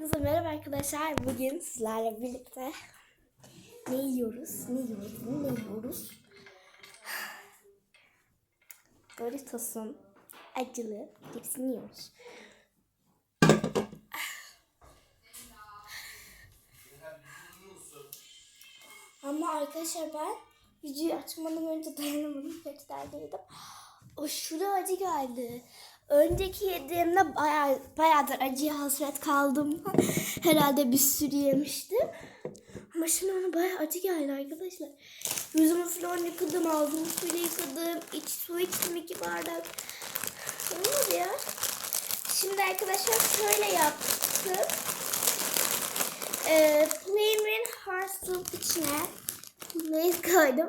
Herkese merhaba arkadaşlar. Bugün sizlerle birlikte ne yiyoruz? Ne yiyoruz? Ne yiyoruz? Doritos'un acılı cipsini yiyoruz. Ama arkadaşlar ben videoyu açmadan önce dayanamadım. Kötüler yedim. Aşırı acı geldi. Önceki yediğimde bayağı, bayağıdır acıya hasret kaldım. Herhalde bir sürü yemiştim. Ama şimdi ona bayağı acı geldi arkadaşlar. Yüzümü falan yıkadım, ağzımı suyla yıkadım. İç su içtim iki bardak. Olmadı ya. Şimdi arkadaşlar şöyle yaptım. Ee, Flamin' Heart Soup içine Lay's koydum.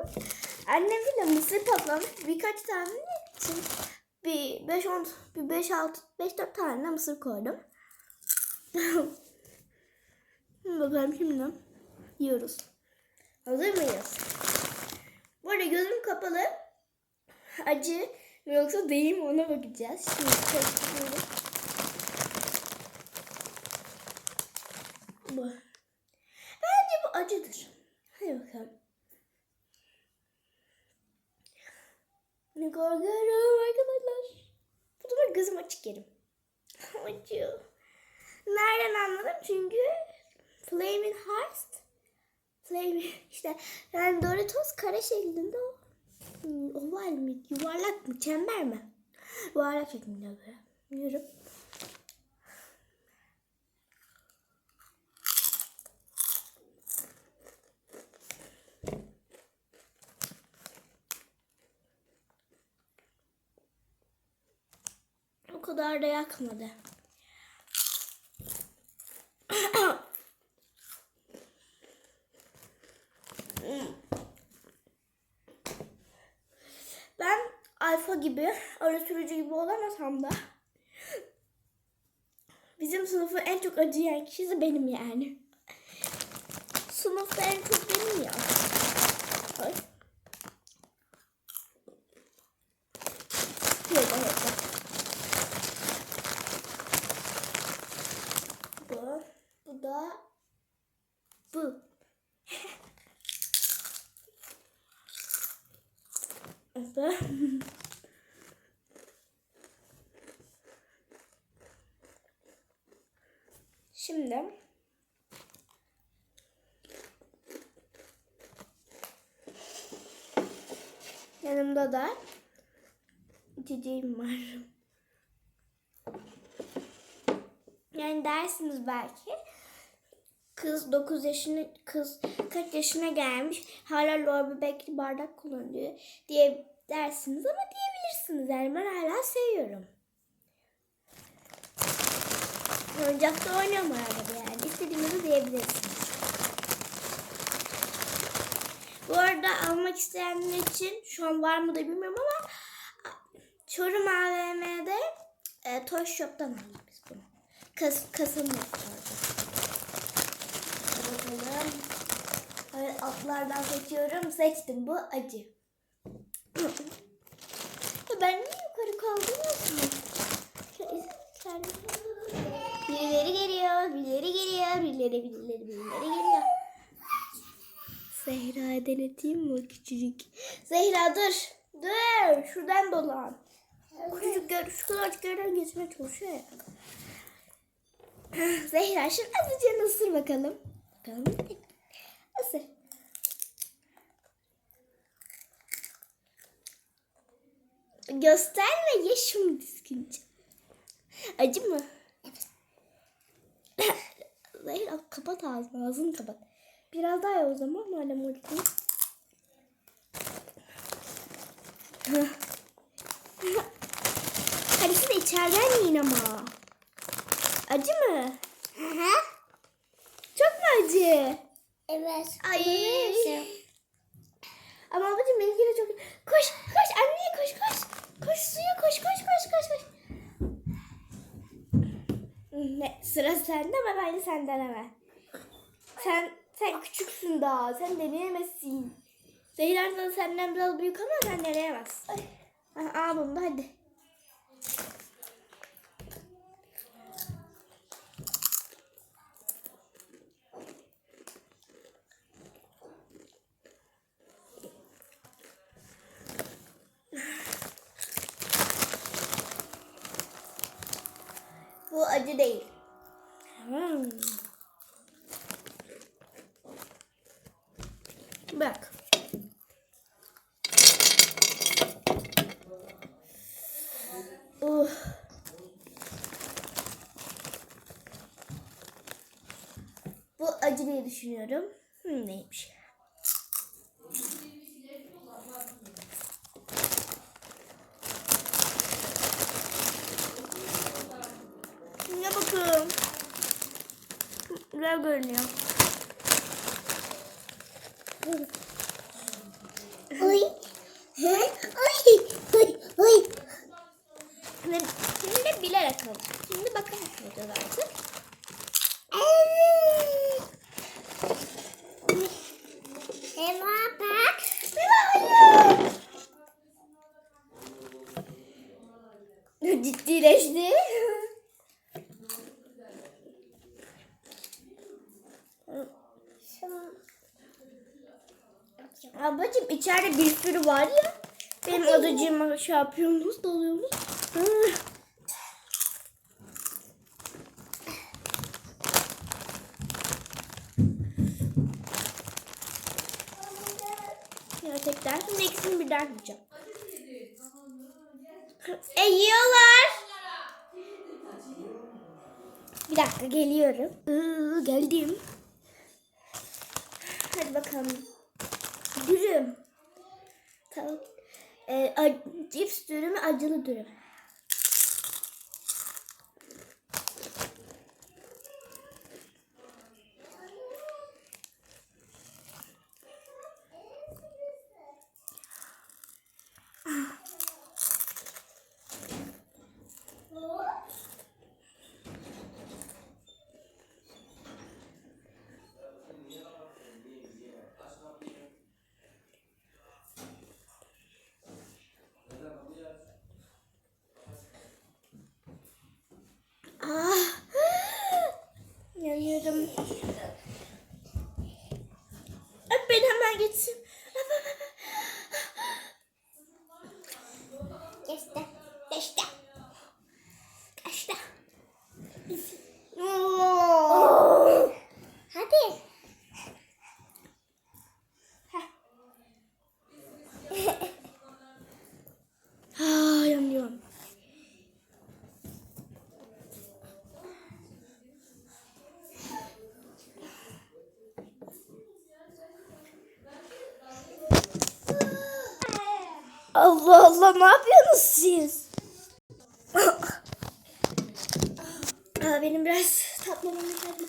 Annem bile mısır patlamış birkaç tane için bir 5 10 bir 5 6 5 4 tane mısır koydum. Bakalım şimdi yiyoruz. Hazır mıyız? Bu arada gözüm kapalı. Acı mı yoksa değil mi ona bakacağız. Şimdi karıştırıyorum. Bu. Bence bu acıdır. Hadi bakalım. Ne arkadaşlar. Sefer gözüm açık yerim. Acıyor. Nereden anladım? Çünkü Flaming Heart Flaming işte yani Doritos kare şeklinde o. Hmm, Oval mi? Yuvarlak mı? Çember mi? Yuvarlak şeklinde böyle. Yiyorum. Kadar da yakmadı. Ben alfa gibi, ara sürücü gibi olamasam da bizim sınıfı en çok acıyan kişi benim yani. Sınıfta en çok benim ya. Ay. Yok, yok, yok. Bu. Bu da bu. Bu. Şimdi yanımda da içeceğim var. Yani dersiniz belki kız 9 yaşını kız kaç yaşına gelmiş hala lor bebekli bardak kullanıyor diye dersiniz ama diyebilirsiniz yani ben hala seviyorum. Oyuncakta oynuyorum arada yani istediğinizi diyebilirsiniz. Bu arada almak isteyenler için şu an var mı da bilmiyorum ama Çorum AVM'de e, Toy Shop'tan aldık biz bunu. Kas, Kasım orada. Bakalım. Evet, altlardan seçiyorum. Seçtim. Bu acı. Ben niye yukarı kaldırıyorsun? Birileri geliyor, birileri geliyor, birileri, birileri, birileri geliyor. Zehra deneteyim mi küçücük? Zehra dur. Dur. Şuradan dolan. Küçücük gör, şu kadarcık yerden geçmeye çalışıyor ya. Zehra şimdi azıcık ısır bakalım. Bakalım. Isır. Gösterme ye şunu düzgünce. Acı mı? Evet. Zehra kapat ağzını, ağzını kapat. Biraz daha ya o zaman madem ulti. Karısı da içeriden yiyin ama. Acı mı? Hı hı. Evet. Ay. Ama babacığım benimki de çok... Koş, koş anneye koş, koş. Koş suya koş, koş, koş, koş, koş. Ne, sıra sende ama bence senden hemen. Sen, sen küçüksün daha, sen deneyemezsin. Zehra da senden biraz büyük ama sen deneyemezsin. Ha, Al bunu da hadi. Acı değil. Hmm. Bak. Uh. Bu acı diye düşünüyorum. Hmm, neymiş? Bakalım. Güzel görünüyor. Oy. He? Oy. Oy. Oy. Şimdi, şimdi bilerek alın. Şimdi bakalım yapacağız artık. Evet. Eva bak. Ciddileşti. Ablacığım içeride bir sürü var ya. Benim odacığıma şey yapıyorsunuz, dalıyorsunuz. Hı. Gerçekten. Şimdi ikisini birden yiyeceğim. E yiyorlar. Bir dakika geliyorum. Iı, geldim. Hadi bakalım. Dürüm. Ee, a- cips dürümü acılı dürüm. 何? Allah Allah ne yapıyorsunuz siz? Aa, benim biraz tatlamam lazım.